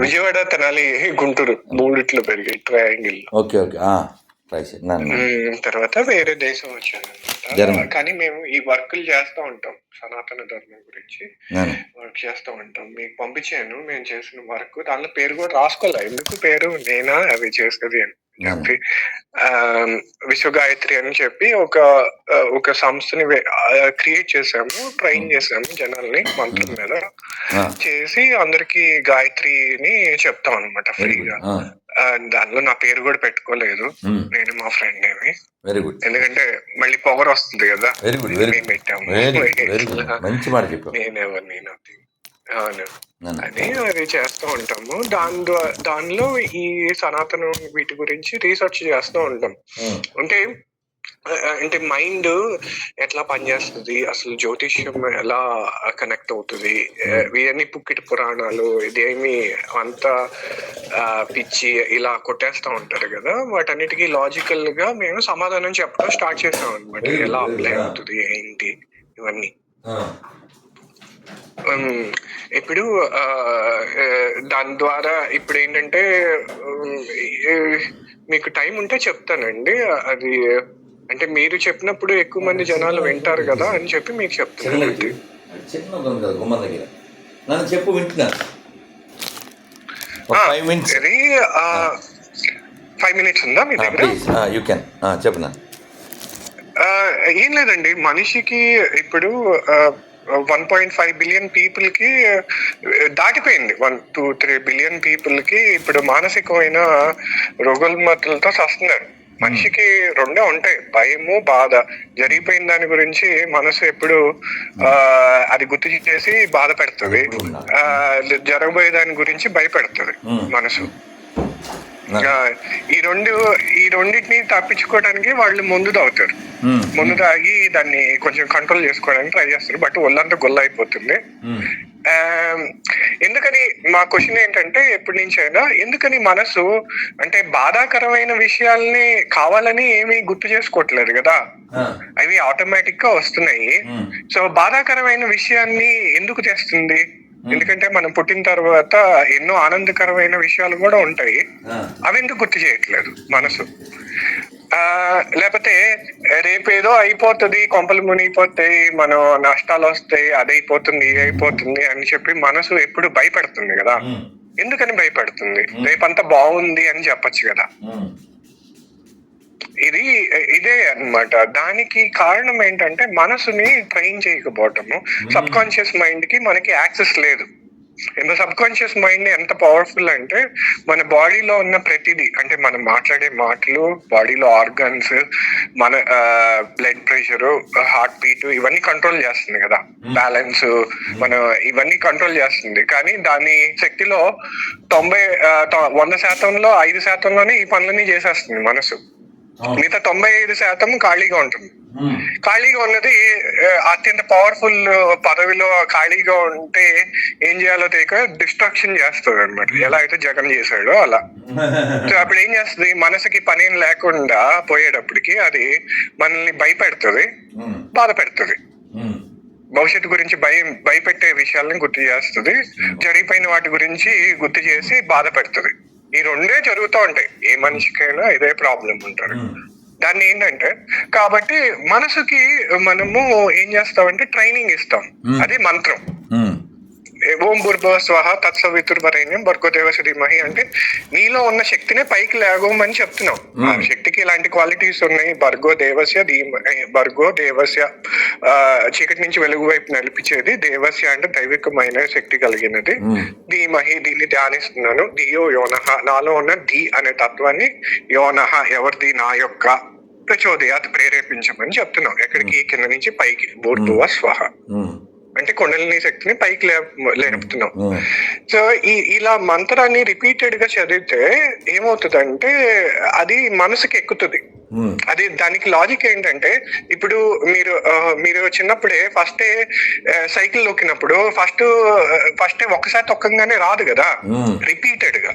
విజయవాడ తెనాలి గుంటూరు మూడిట్లో పెరిగాయి triangle okay okay. Try తర్వాత వేరే దేశం వచ్చాను. కానీ మేము ఈ వర్కులు చేస్తూ ఉంటాం సనాతన ధర్మం గురించి. వర్క్ చేస్తూ ఉంటాం. మీకు పంపించాను మేము చేసిన వర్క్. దానిలో పేరు కూడా రాసుకోలే. ఎందుకు పేరు? నేనా? అవి చేసేది అని. చెప్పి ఆ, విశ్వగాయత్రి అని చెప్పి ఒక ఒక సంస్థని క్రియేట్ చేసాము ట్రైన్ చేసాము జనాల్ని మంత్రం మీద. చేసి అందరికి గాయత్రిని చెప్తాం అనమాట ఫ్రీగా. దానిలో నా పేరు కూడా పెట్టుకోలేదు. నేను మా ఫ్రెండ్ ఏమి వెరీ గుడ్ ఎందుకంటే మళ్ళీ పొగర్ వస్తుంది కదా. వెరీ గుడ్ పెట్టాము. వెరీ వెరీ గుడ్ మంచి మాట చెప్పావు. నేనెవరు నేను అని అది చేస్తూ ఉంటాము. దాని ద్వా- దానిలో ఈ సనాతన వీటి గురించి రీసెర్చ్ చేస్తూ ఉంటాం. అంటే అంటే మైండ్ ఎట్లా పనిచేస్తుంది? అసలు జ్యోతిష్యం ఎలా కనెక్ట్ అవుతుంది? ఇవన్నీ పుక్కిటి పురాణాలు ఇదేమి అంత పిచ్చి ఇలా కొట్టేస్తా ఉంటారు కదా? వాటన్నిటికీ లాజికల్గా మేము సమాధానం చెప్పడం స్టార్ట్ చేసాం అనమాట ఎలా అప్లై. అవుతుంది ఏంటి? ఇవన్నీ. ఇప్పుడు దాని ద్వారా ఇప్పుడు ఏంటంటే మీకు టైం ఉంటే చెప్తానండి. అది అంటే మీరు చెప్పినప్పుడు ఎక్కువ మంది జనాలు వింటారు కదా అని చెప్పి మీకు చెప్తున్నాను. గుమ్మం దగ్గర. నన్ను చెప్పు వింటున్నా. ఫైవ్ మినిట్స్ ఉందా మీ దగ్గర? యూ కెన్ ఏం లేదండి. మనిషికి ఇప్పుడు వన్ పాయింట్ ఫైవ్ బిలియన్ పీపుల్కి ఆ, దాటిపోయింది. వన్ టూ త్రీ బిలియన్ పీపుల్కి ఇప్పుడు మానసికమైన రుగ్మతలతో వస్తున్నారు మనిషికి రెండే ఉంటాయి. భయము బాధ. జరిగిపోయిన దాని గురించి మనసు ఎప్పుడు ఆ, అది గుర్తు చేసి బాధ పెడుతుంది. ఆ, జరగబోయే దాని గురించి భయపెడుతుంది. మనసు. ఈ రెండు ఈ రెండింటిని తప్పించుకోవడానికి వాళ్ళు ముందు తాగుతారు. ముందు తాగి దాన్ని కొంచెం కంట్రోల్ చేసుకోవడానికి ట్రై చేస్తారు. బట్ ఒళ్ళంతా గొల్ల అయిపోతుంది. ఆ, ఎందుకని మా క్వశ్చన్ ఏంటంటే ఎప్పటి నుంచి అయినా ఎందుకని మనసు అంటే బాధాకరమైన విషయాల్ని కావాలని ఏమీ గుర్తు చేసుకోవట్లేదు కదా? అవి ఆటోమేటిక్గా వస్తున్నాయి. సో బాధాకరమైన విషయాన్ని ఎందుకు తెస్తుంది ఎందుకంటే మనం పుట్టిన తర్వాత ఎన్నో ఆనందకరమైన విషయాలు కూడా ఉంటాయి. అవి ఎందుకు గుర్తు చేయట్లేదు మనసు? ఆ లేకపోతే రేపు ఏదో అయిపోతుంది కొంపలు మునిగిపోతాయి మనం నష్టాలు వస్తాయి అది అయిపోతుంది ఇది అయిపోతుంది అని చెప్పి మనసు ఎప్పుడు భయపెడుతుంది కదా. ఎందుకని భయపెడుతుంది? రేపంతా బాగుంది అని చెప్పొచ్చు కదా. ఇది ఇదే అన్నమాట. దానికి కారణం ఏంటంటే మనసుని ట్రైన్ చేయకపోవటము. సబ్ కాన్షియస్ మైండ్కి మనకి యాక్సెస్ లేదు. ఎంత సబ్ కాన్షియస్ మైండ్ ఎంత పవర్ఫుల్ అంటే మన బాడీలో ఉన్న ప్రతిదీ అంటే మనం మాట్లాడే మాటలు బాడీలో ఆర్గన్స్ మన బ్లడ్ ప్రెషర్ హార్ట్ బీట్ ఇవన్నీ కంట్రోల్ చేస్తుంది కదా. బ్యాలెన్స్ మన ఇవన్నీ కంట్రోల్ చేస్తుంది. కానీ దాని శక్తిలో తొంభై వంద శాతంలో ఐదు శాతంలోనే ఈ పనులన్నీ చేసేస్తుంది మనసు. మిగతా తొంభై ఐదు శాతం ఖాళీగా ఉంటుంది. ఖాళీగా ఉన్నది అత్యంత పవర్ఫుల్ పదవిలో ఖాళీగా ఉంటే ఏం చేయాలో తెలియక డిస్ట్రాక్షన్ చేస్తుంది అనమాట ఎలా అయితే జగన్ చేశాడో అలా. సో అప్పుడు ఏం చేస్తుంది? మనసుకి పని లేకుండా పోయేటప్పటికి అది మనల్ని భయపెడుతుంది బాధ పెడుతుంది భవిష్యత్తు గురించి భయం భయపెట్టే విషయాలను గుర్తు చేస్తుంది. జరిగిపోయిన వాటి గురించి గుర్తు చేసి బాధ పెడుతుంది ఈ రెండే జరుగుతూ ఉంటాయి. ఏ మనిషికైనా ఇదే ప్రాబ్లం ఉంటారు. దాన్ని ఏంటంటే కాబట్టి మనసుకి మనము ఏం చేస్తామంటే ట్రైనింగ్ ఇస్తాం. అది మంత్రం. ఓం భూర్భవ స్వహ తత్సవితుర్వరైన్యం భర్గోదేవస ధీమహి అంటే నీలో ఉన్న శక్తిని పైకి లేగమని చెప్తున్నాం ఆ శక్తికి ఇలాంటి క్వాలిటీస్ ఉన్నాయి. భర్గో దేవస్య ధీమ భర్గో దేవస్య ఆ, చీకటి నుంచి వెలుగు వైపు నడిపించేది దేవస్య అంటే దైవికమైన శక్తి కలిగినది. ధీమహి దీన్ని ధ్యానిస్తున్నాను. ధియో యోనహ నాలో ఉన్న ధీ అనే తత్వాన్ని యోనహ ఎవరిది నా యొక్క ప్రచోదయాత్ ప్రేరేపించమని చెప్తున్నాం ఎక్కడికి? కింద నుంచి పైకి. భూర్భువ స్వహ. అంటే కొండలని శక్తిని పైకి లే లేపుతున్నాం. సో ఈ ఇలా మంత్రాన్ని రిపీటెడ్గా చదివితే ఏమవుతుందంటే అది మనసుకి ఎక్కుతుంది. అది దానికి లాజిక్ ఏంటంటే ఇప్పుడు మీరు మీరు చిన్నప్పుడే ఫస్ట్ సైకిల్ నొక్కినప్పుడు ఫస్ట్ ఫస్ట్ ఒకసారి తొక్కగానే రాదు కదా. రిపీటెడ్గా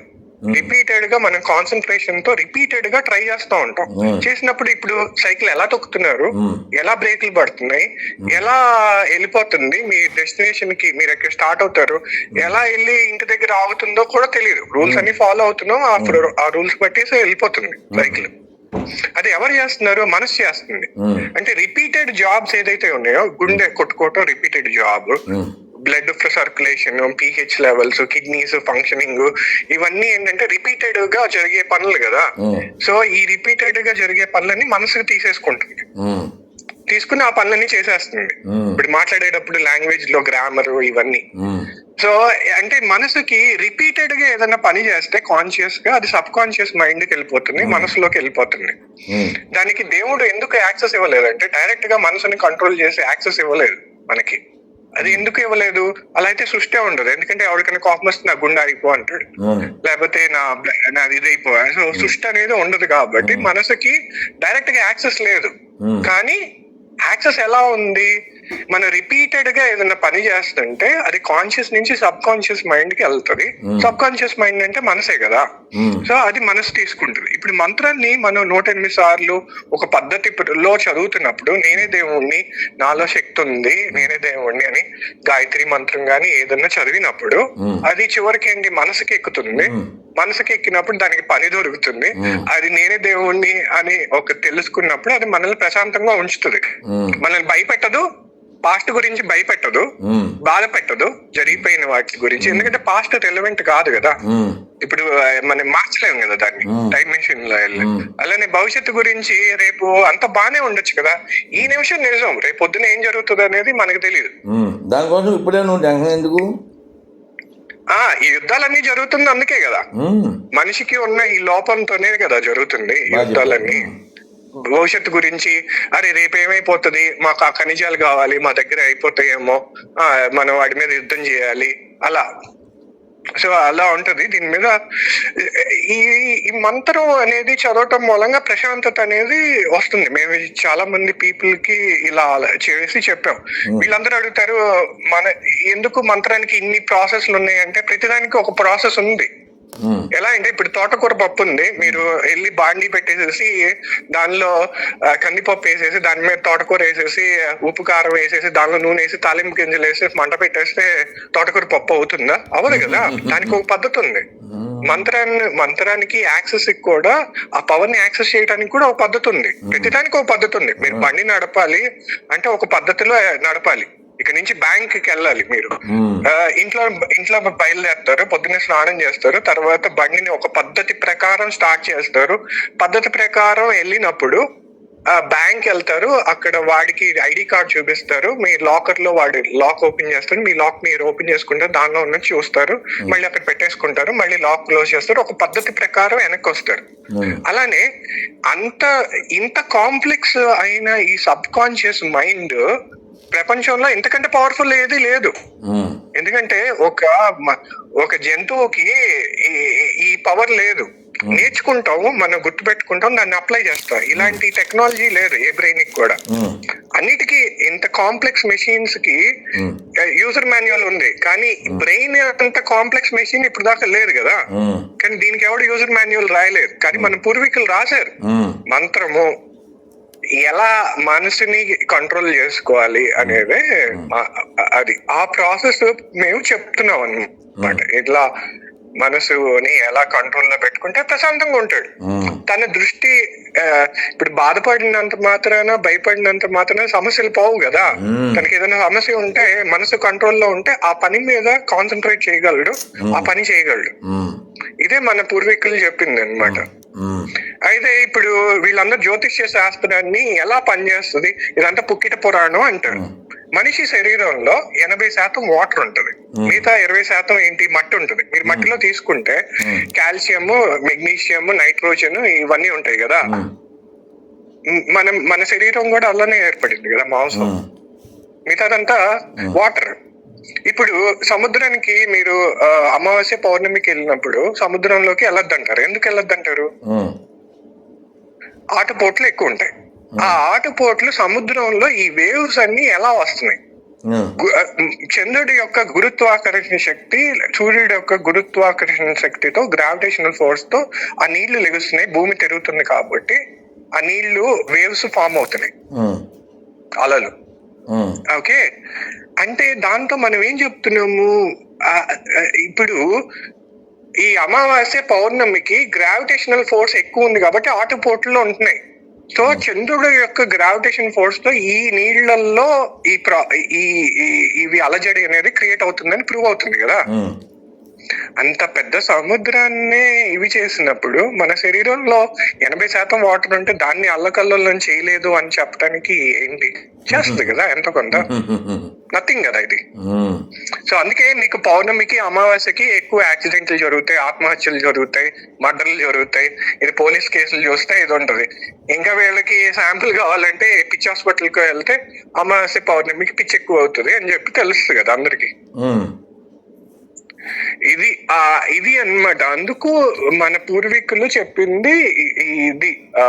రిపీటెడ్గా మనం కాన్సన్ట్రేషన్తో రిపీటెడ్గా ట్రై చేస్తూ ఉంటాం. Hmm. చేసినప్పుడు ఇప్పుడు సైకిల్ ఎలా తొక్కుతున్నారు? Hmm. ఎలా బ్రేక్లు పడుతున్నాయి? ఎలా వెళ్ళిపోతుంది? మీ డెస్టినేషన్కి మీరు ఎక్కడ స్టార్ట్ అవుతారు? ఎలా వెళ్ళి ఇంటి దగ్గర ఆగుతుందో కూడా తెలియదు. రూల్స్ అన్ని ఫాలో అవుతున్నాం. ఆ pro- ఆ రూల్స్ బట్టేసి వెళ్ళిపోతుంది సైకిల్ అది ఎవరు చేస్తున్నారు? మనసు చేస్తుంది. అంటే రిపీటెడ్ జాబ్స్ ఏదైతే ఉన్నాయో గుండె కొట్టుకోవటం repeated job blood circulation pH levels kidneys functioning ఇవన్నీ ఏంటంటే రిపీటెడ్గా జరిగే పనులు కదా. సో ఈ రిపీటెడ్గా జరిగే పనులని మనసుకు తీసేసుకుంటుంది. తీసుకుని ఆ పనులన్నీ చేసేస్తుంది. ఇప్పుడు మాట్లాడేటప్పుడు లాంగ్వేజ్లో గ్రామర్ ఇవన్నీ. సో అంటే మనసుకి రిపీటెడ్గా ఏదైనా పని చేస్తే కాన్షియస్గా అది సబ్ కాన్షియస్ మైండ్కి వెళ్ళిపోతుంది మనసులోకి వెళ్ళిపోతుంది. దానికి దేవుడు ఎందుకు యాక్సెస్ ఇవ్వలేదు అంటే డైరెక్ట్గా మనసుని కంట్రోల్ చేసి యాక్సెస్ ఇవ్వలేదు మనకి. అది ఎందుకు ఇవ్వలేదు? అలా అయితే సృష్టి ఉండదు. ఎందుకంటే ఎవరికైనా కోపం వస్తే నా గుండె అయిపో అంటాడు. లేకపోతే నా నాది ఇది అయిపో. సో సృష్టి అనేది ఉండదు కాబట్టి మనసుకి డైరెక్ట్గా యాక్సెస్ లేదు. కానీ యాక్సెస్ ఎలా ఉంది? మనం రిపీటెడ్గా ఏదైనా పని చేస్తుంటే అది కాన్షియస్ నుంచి సబ్ కాన్షియస్ మైండ్కి వెళ్తుంది. సబ్ కాన్షియస్ మైండ్ అంటే మనసే కదా. సో అది మనసు తీసుకుంటుంది. ఇప్పుడు మంత్రాన్ని మనం నూట ఎనిమిది సార్లు ఒక పద్ధతిలో చదువుతున్నప్పుడు నేనే దేవుణ్ణి నాలో శక్తి ఉంది నేనే దేవుణ్ణి అని గాయత్రి మంత్రం గాని ఏదన్నా చదివినప్పుడు. అది చివరికి ఏంటి? మనసుకి ఎక్కుతుంది. మనసుకి ఎక్కినప్పుడు దానికి పని దొరుకుతుంది. అది నేనే దేవుణ్ణి అని ఒక తెలుసుకున్నప్పుడు అది మనల్ని ప్రశాంతంగా ఉంచుతుంది. మనల్ని భయపెట్టదు పాస్ట్ గురించి భయపెట్టదు బాధ పెట్టదు జరిగిపోయిన వాటి గురించి. ఎందుకంటే పాస్ట్ రెలవెంట్ కాదు కదా. ఇప్పుడు మనం మార్చలేము కదా దాన్ని. టైం మెషిన్లో వెళ్ళి. అలానే భవిష్యత్తు గురించి రేపు అంత బానే ఉండొచ్చు కదా. ఈ నిమిషం నిజం. రేపు పొద్దున ఏం జరుగుతుంది అనేది మనకు తెలియదు. దానికోసం ఇప్పుడే నువ్వు ఎందుకు? ఈ యుద్ధాలన్నీ జరుగుతుంది అందుకే కదా. మనిషికి ఉన్న ఈ లోపంతోనే కదా జరుగుతుంది యుద్ధాలన్నీ. భవిష్యత్తు గురించి అరే రేపు ఏమైపోతుంది మాకు ఆ ఖనిజాలు కావాలి మా దగ్గర అయిపోతాయేమో. ఆ, మనం వాటి మీద యుద్ధం చేయాలి. అలా. సో అలా ఉంటది. దీని మీద ఈ ఈ మంత్రం అనేది చదవటం మూలంగా ప్రశాంతత అనేది వస్తుంది. మేము చాలా మంది పీపుల్కి ఇలా చేసి చెప్పాం. వీళ్ళందరూ అడుగుతారు మన ఎందుకు మంత్రానికి ఇన్ని ప్రాసెస్లు ఉన్నాయంటే ప్రతిదానికి ఒక ప్రాసెస్ ఉంది. ఎలా అంటే ఇప్పుడు తోటకూర పప్పు ఉంది మీరు వెళ్ళి బాండి పెట్టేసేసి దానిలో కందిపప్పు వేసేసి దాని మీద తోటకూర వేసేసి ఉప్పు కారం వేసేసి దానిలో నూనె వేసి తాలింపు గింజలు వేసి మంట పెట్టేస్తే తోటకూర పప్పు అవుతుందా? అవ్వదు కదా. దానికి ఒక పద్ధతి ఉంది. మంత్రాన్ని మంత్రానికి యాక్సెస్ కూడా ఆ పవర్ని యాక్సెస్ చేయడానికి కూడా ఒక పద్ధతి ఉంది. ప్రతిదానికి ఒక పద్ధతి ఉంది. మీరు బండి నడపాలి అంటే ఒక పద్ధతిలో నడపాలి. ఇక్కడ నుంచి బ్యాంక్కి వెళ్ళాలి మీరు. ఇంట్లో ఇంట్లో బయలుదేరుతారు పొద్దున్నే స్నానం చేస్తారు తర్వాత బండిని ఒక పద్ధతి ప్రకారం స్టార్ట్ చేస్తారు. పద్ధతి ప్రకారం వెళ్ళినప్పుడు బ్యాంక్ వెళ్తారు అక్కడ వాడికి ఐడి కార్డ్ చూపిస్తారు మీ లాకర్లో వాడు లాక్ ఓపెన్ చేస్తారు మీ లాక్ మీరు ఓపెన్ చేసుకుంటే దానిలో ఉన్నది చూస్తారు మళ్ళీ అక్కడ పెట్టేసుకుంటారు మళ్ళీ లాక్ క్లోజ్ చేస్తారు ఒక పద్ధతి ప్రకారం వెనక్కి వస్తారు. అలానే అంత ఇంత కాంప్లెక్స్ అయిన ఈ సబ్ కాన్షియస్ మైండ్ ప్రపంచంలో ఇంతకంటే పవర్ఫుల్ ఏది లేదు. ఉమ్, ఎందుకంటే ఒక ఒక జంతువుకి ఈ- పవర్ లేదు. నేర్చుకుంటాం మనం గుర్తు పెట్టుకుంటాం దాన్ని అప్లై చేస్తాం. ఇలాంటి టెక్నాలజీ లేదు ఏ బ్రెయిన్ కూడా. అన్నిటికీ ఇంత కాంప్లెక్స్ మెషిన్స్కి యూజర్ మాన్యువల్ ఉంది. కానీ బ్రెయిన్ అంత కాంప్లెక్స్ మెషిన్ ఇప్పుడు దాకా లేదు కదా. కానీ దీనికి ఎవడు యూజర్ మాన్యువల్ రాయలేదు. కానీ మన పూర్వీకులు రాశారు. మంత్రము ఎలా మనసుని కంట్రోల్ చేసుకోవాలి అనేది ఆ- అది. ఆ ప్రాసెస్ మేము చెప్తున్నాం అన్నమాట. ఇట్లా మనసుని ఎలా కంట్రోల్లో పెట్టుకుంటే ప్రశాంతంగా ఉంటాడు. ఉమ్, తన దృష్టి ఇప్పుడు బాధపడినంత మాత్రాన భయపడినంత మాత్రాన సమస్యలు పోవు కదా. Hmm. తనకి ఏదైనా సమస్య ఉంటే మనసు కంట్రోల్లో ఉంటే ఆ పని మీద కాన్సన్ట్రేట్ చేయగలడు. ఆ పని చేయగలడు. ఇదే మన పూర్వీకులు చెప్పింది అనమాట అయితే ఇప్పుడు వీళ్ళందరూ జ్యోతిష్య శాస్త్రాన్ని ఎలా పనిచేస్తుంది? ఇదంతా పుక్కిట పురాణం అంటారు. మనిషి శరీరంలో ఎనభై శాతం వాటర్ ఉంటది. మిగతా ఇరవై శాతం ఏంటి? మట్టి ఉంటది. మీరు మట్టిలో తీసుకుంటే కాల్షియం మెగ్నీషియం నైట్రోజన్ ఇవన్నీ ఉంటాయి కదా. మనం మన శరీరం కూడా అలానే ఏర్పడింది కదా మాంసం. మిగతాదంతా వాటర్. ఇప్పుడు సముద్రానికి మీరు అమావాస్య పౌర్ణమికి వెళ్ళినప్పుడు సముద్రంలోకి వెళ్ళొద్దంటారు. ఎందుకు వెళ్ళొద్దంటారు? ఆటుపోట్లు ఎక్కువ ఉంటాయి. ఆ ఆటుపోట్లు సముద్రంలో ఈ వేవ్స్ అన్ని ఎలా వస్తున్నాయి? చంద్రుడి యొక్క గురుత్వాకర్షణ శక్తి సూర్యుడి యొక్క గురుత్వాకర్షణ శక్తితో గ్రావిటేషనల్ ఫోర్స్తో ఆ నీళ్ళు లెగుస్తున్నాయి. భూమి తిరుగుతుంది కాబట్టి ఆ నీళ్ళు వేవ్స్ ఫామ్ అవుతున్నాయి. అలలు. ఓకే. అంటే దాంతో మనం ఏం చెప్తున్నాము? ఇప్పుడు ఈ అమావాస్య పౌర్ణమికి గ్రావిటేషనల్ ఫోర్స్ ఎక్కువ ఉంది కాబట్టి ఆటుపోట్లు ఉంటున్నాయి. సో చంద్రుడు యొక్క గ్రావిటేషన్ ఫోర్స్తో ఈ నీళ్ళలో ఈ ప్రా- ఈ ఈ- ఇవి అలజడి అనేది క్రియేట్ అవుతుందని ప్రూవ్ అవుతుంది కదా. అంత పెద్ద సముద్రాన్ని ఇవి చేసినప్పుడు మన శరీరంలో ఎనభై శాతం వాటర్ ఉంటే దాన్ని అల్లకల్లోలం చేయలేదు అని చెప్పడానికి ఏంటి? చేస్తుంది కదా ఎంత కొంత? నథింగ్ కదా ఇది. సో అందుకే మీకు పౌర్ణమికి అమావాస్యకి ఎక్కువ యాక్సిడెంట్లు జరుగుతాయి ఆత్మహత్యలు జరుగుతాయి మర్డర్లు జరుగుతాయి. ఇది పోలీస్ కేసులు చూస్తే ఇది ఉంటది. ఇంకా వీళ్ళకి శాంపుల్ కావాలంటే పిచ్చి హాస్పిటల్కి వెళ్తే అమావాస్య పౌర్ణమికి పిచ్చి ఎక్కువ అవుతుంది అని చెప్పి తెలుస్తుంది కదా అందరికి. ఇది ఆ ఇది అన్నమాట. అందుకు మన పూర్వీకులు చెప్పింది ఇది ఆ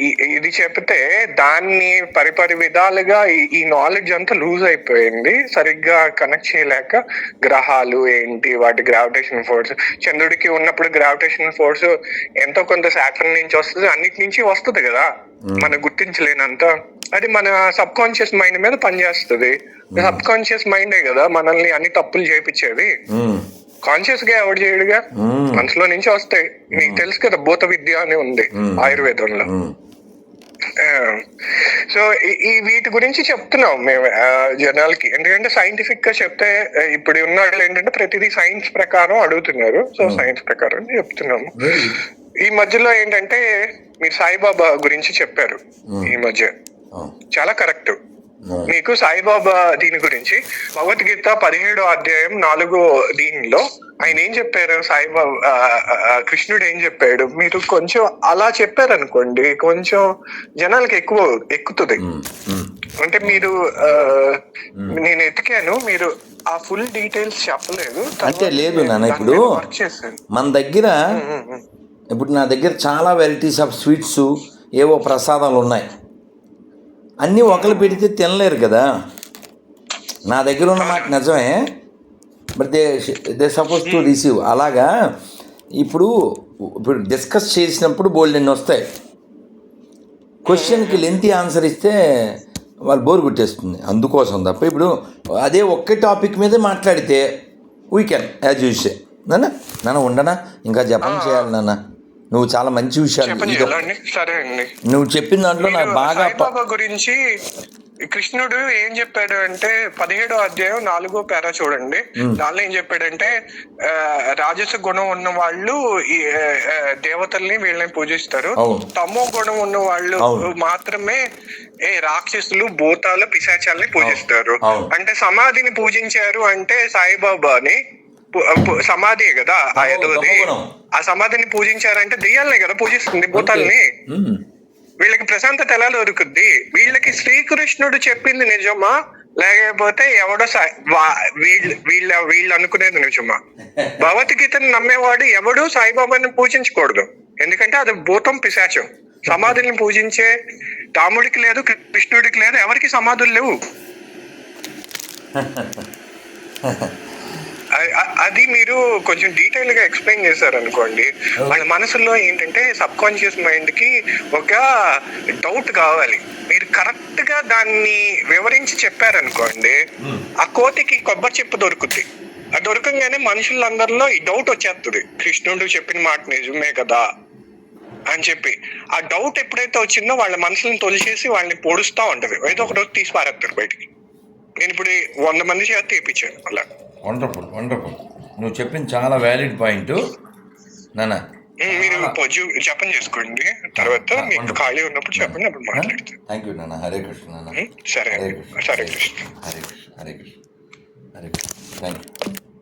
ఇది చెప్తే దాన్ని పరిపరి విధాలుగా ఈ- నాలెడ్జ్ అంతా లూజ్ అయిపోయింది. సరిగ్గా కనెక్ట్ చేయలేక గ్రహాలు ఏంటి వాటి గ్రావిటేషన్ ఫోర్స్ చంద్రుడికి ఉన్నప్పుడు గ్రావిటేషన్ ఫోర్స్ ఎంతో కొంత శాఖం నుంచి వస్తుంది అన్నిటి నుంచి వస్తుంది కదా. మనం గుర్తించలేనంత. అది మన సబ్ కాన్షియస్ మైండ్ మీద పనిచేస్తుంది. సబ్ కాన్షియస్ మైండే కదా మనల్ని అన్ని తప్పులు చేపించేది. ఉమ్, కాన్షియస్గా ఎవడు చేయడుగా? మనసులో నుంచి వస్తాయి. నీకు తెలుసు కదా భూత విద్య అని ఉంది. ఆయుర్వేదంలో. సో ఈ వీటి గురించి చెప్తున్నాం మేము జనాలకి ఎందుకంటే సైంటిఫిక్గా చెప్తే ఇప్పుడు ఉన్న వాళ్ళు ఏంటంటే ప్రతిదీ సైన్స్ ప్రకారం అడుగుతున్నారు. సో సైన్స్ ప్రకారం చెప్తున్నాము. ఈ మధ్యలో ఏంటంటే మీరు సాయిబాబా గురించి చెప్పారు. ఈ మధ్య. ఆ, చాలా కరెక్ట్. మీకు సాయిబాబా దీని గురించి. భగవద్గీత పదిహేడో అధ్యాయం నాలుగో దీనిలో ఆయన ఏం చెప్పారు? సాయిబాబా కృష్ణుడు ఏం చెప్పాడు? మీరు కొంచెం అలా చెప్పారు అనుకోండి కొంచెం జనాలకి ఎక్కువ ఎక్కుతుంది. అంటే మీరు నేను ఎతికాను మీరు ఆ ఫుల్ డీటెయిల్స్ చెప్పలేదు. అంటే లేదు నాన్న ఇప్పుడు మన దగ్గర. ఇప్పుడు నా దగ్గర చాలా వెరైటీస్ ఆఫ్ స్వీట్స్ ఏవో ప్రసాదాలు ఉన్నాయి. అన్నీ ఒకరు పెడితే తినలేరు కదా. నా దగ్గర ఉన్న మాట నిజమే. But they they suppose to receive అలాగా ఇప్పుడు ఇప్పుడు డిస్కస్ చేసినప్పుడు బోల్డ్ ఎన్ని వస్తాయి. క్వశ్చన్కి లెంతీ ఆన్సర్ ఇస్తే వాళ్ళు బోర్ కొట్టేస్తుంది. అందుకోసం తప్ప ఇప్పుడు అదే ఒకే టాపిక్ మీదే మాట్లాడితే వీకెండ్ యాజ్ యూసే నాన్న నాన్న ఉండనా? ఇంకా జపం చేయాలి నాన్న. నువ్వు చాలా మంచి విషయాలు సరే అండి. నువ్వు చెప్పిన దాంట్లో నాకు బాగా గురించి కృష్ణుడు ఏం చెప్పాడు అంటే పదిహేడో అధ్యాయం నాలుగో పేర చూడండి. దానిలో ఏం చెప్పాడంటే ఆ, రాజస గుణం ఉన్న వాళ్ళు దేవతల్ని వీళ్ళని పూజిస్తారు. తమో గుణం ఉన్న వాళ్ళు. మాత్రమే ఏ రాక్షసులు భూతాలు పిశాచాలని పూజిస్తారు. అంటే సమాధిని పూజించారు అంటే సాయిబాబాని. సమాధి కదా ఆ ఎదవది. ఆ సమాధిని పూజించారంటే దెయ్యాలనే కదా పూజిస్తుంది భూతాల్ని. వీళ్ళకి ప్రశాంతత ఎలా దొరుకుద్ది. వీళ్ళకి శ్రీకృష్ణుడు చెప్పింది నిజమా? లేకపోతే ఎవడో వీళ్ళు వీళ్ళ వీళ్ళు అనుకునేది నిజమా? భగవద్గీతను నమ్మేవాడు ఎవడు సాయిబాబాని పూజించకూడదు. ఎందుకంటే అది భూతం పిశాచం. సమాధుల్ని పూజించే రాముడికి లేదు కృష్ణుడికి లేదు ఎవరికి సమాధులు లేవు? అది మీరు కొంచెం డీటెయిల్గా ఎక్స్ప్లెయిన్ చేశారు అనుకోండి వాళ్ళ మనసులో ఏంటంటే సబ్ కాన్షియస్ మైండ్కి ఒక డౌట్ కావాలి. మీరు కరెక్ట్గా దాన్ని వివరించి చెప్పారనుకోండి ఆ కోతికి కొబ్బరి చెప్పు దొరుకుద్ది. ఆ దొరకంగానే మనుషులందరిలో ఈ డౌట్ వచ్చేస్తుంది కృష్ణుడు చెప్పిన మాట నిజమే కదా? అని చెప్పి. ఆ డౌట్ ఎప్పుడైతే వచ్చిందో వాళ్ళ మనసులను తొలిచేసి వాళ్ళని పొడుస్తా ఉంటది. ఏదో ఒక రోజు తీసి పారేస్తారు బయటికి. నేను ఇప్పుడు వంద మంది చేత తీపిచ్చాను అలా. వండర్ఫుల్ వండర్ఫుల్ నువ్వు చెప్పింది చాలా వ్యాలిడ్ పాయింట్ నాన్న ఉమ్, మీరు పొజ్జు జపం చేసుకోండి. తర్వాత మీకు ఖాళీ ఉన్నప్పుడు చెప్పండి అప్పుడు మాట్లాడతాను. థ్యాంక్ యూ నాన్న హరే కృష్ణ నాన్న సరే. Hare Krishna Hare Krishna Hare Krishna Hare Krishna thank you